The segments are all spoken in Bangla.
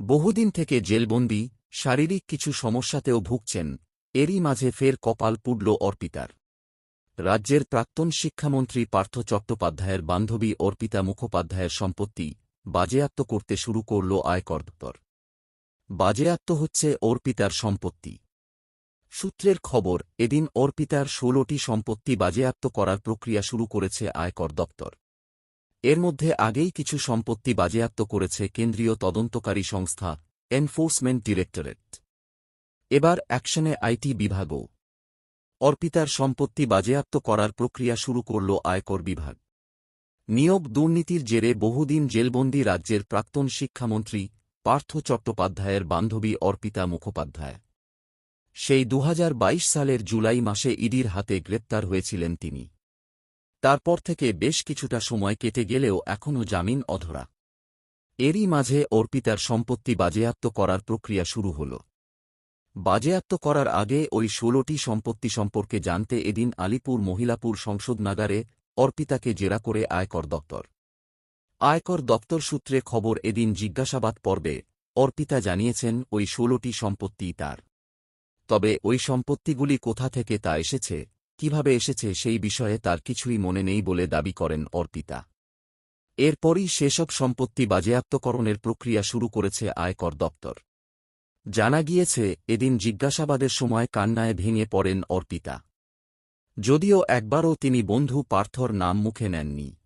বহুদিন থেকে জেলবন্দি, শারীরিক কিছু সমস্যাতেও ভুগছেন, এরই মাঝে ফের কপাল পুডল অর্পিতার। রাজ্যের প্রাক্তন শিক্ষামন্ত্রী পার্থ চট্টোপাধ্যায়ের বান্ধবী অর্পিতা মুখোপাধ্যায়ের সম্পত্তি বাজেয়াপ্ত করতে শুরু করল আয়কর দপ্তর। বাজেয়াপ্ত হচ্ছে অর্পিতার সম্পত্তি। সূত্রের খবর, এদিন অর্পিতার ষোলোটি সম্পত্তি বাজেয়াপ্ত করার প্রক্রিয়া শুরু করেছে আয়কর দপ্তর। এর মধ্যে আগেই কিছু সম্পত্তি বাজেয়াপ্ত করেছে কেন্দ্রীয় তদন্তকারী সংস্থা এনফোর্সমেন্ট ডিরেক্টরেট। এবার অ্যাকশনে আইটি বিভাগও। অর্পিতার সম্পত্তি বাজেয়াপ্ত করার প্রক্রিয়া শুরু করল আয়কর বিভাগ। নিয়োগ দুর্নীতির জেরে বহুদিন জেলবন্দি রাজ্যের প্রাক্তন শিক্ষামন্ত্রী পার্থ চট্টোপাধ্যায়ের বান্ধবী অর্পিতা মুখোপাধ্যায়। সেই দু হাজার বাইশ সালের জুলাই মাসে ইডির হাতে গ্রেপ্তার হয়েছিলেন তিনি। তারপর থেকে বেশ কিছুটা সময় কেটে গেলেও এখনও জামিন অধরা। এরই মাঝে অর্পিতার সম্পত্তি বাজেয়াপ্ত করার প্রক্রিয়া শুরু হল। বাজেয়াপ্ত করার আগে ওই ষোলোটি সম্পত্তি সম্পর্কে জানতে এদিন আলিপুর মহিলাপুর সংসদনাগারে অর্পিতাকে জেরা করে আয়কর দপ্তর। আয়কর দপ্তর সূত্রে খবর এদিন জিজ্ঞাসাবাদ পর্বে অর্পিতা জানিয়েছেন ওই ষোলোটি সম্পত্তি তার। তবে ওই সম্পত্তিগুলি কোথা থেকে তা এসেছে কীভাবে এসেছে সেই বিষয়ে তার কিছুই মনে নেই বলে দাবি করেন অর্পিতা। এরপরই সেসব সম্পত্তি বাজেয়াপ্তকরণের প্রক্রিয়া শুরু করেছে আয়কর দপ্তর। জানা গিয়েছে, এদিন জিজ্ঞাসাবাদের সময় কান্নায় ভেঙে পড়েন অর্পিতা। যদিও একবারও তিনি বন্ধু পার্থর নাম মুখে নেননি।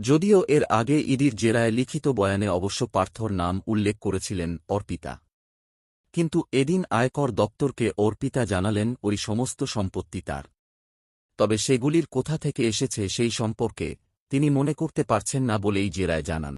যদিও এর আগে ইডির জেরায় লিখিত বয়ানে অবশ্য পার্থর নাম উল্লেখ করেছিলেন অর্পিতা। কিন্তু এদিন আয়কর দপ্তরকে অর্পিতা জানালেন ওই সমস্ত সম্পত্তি তার। তবে সেগুলির কোথা থেকে এসেছে সেই সম্পর্কে তিনি মনে করতে পারছেন না বলেই জেরায় জানান।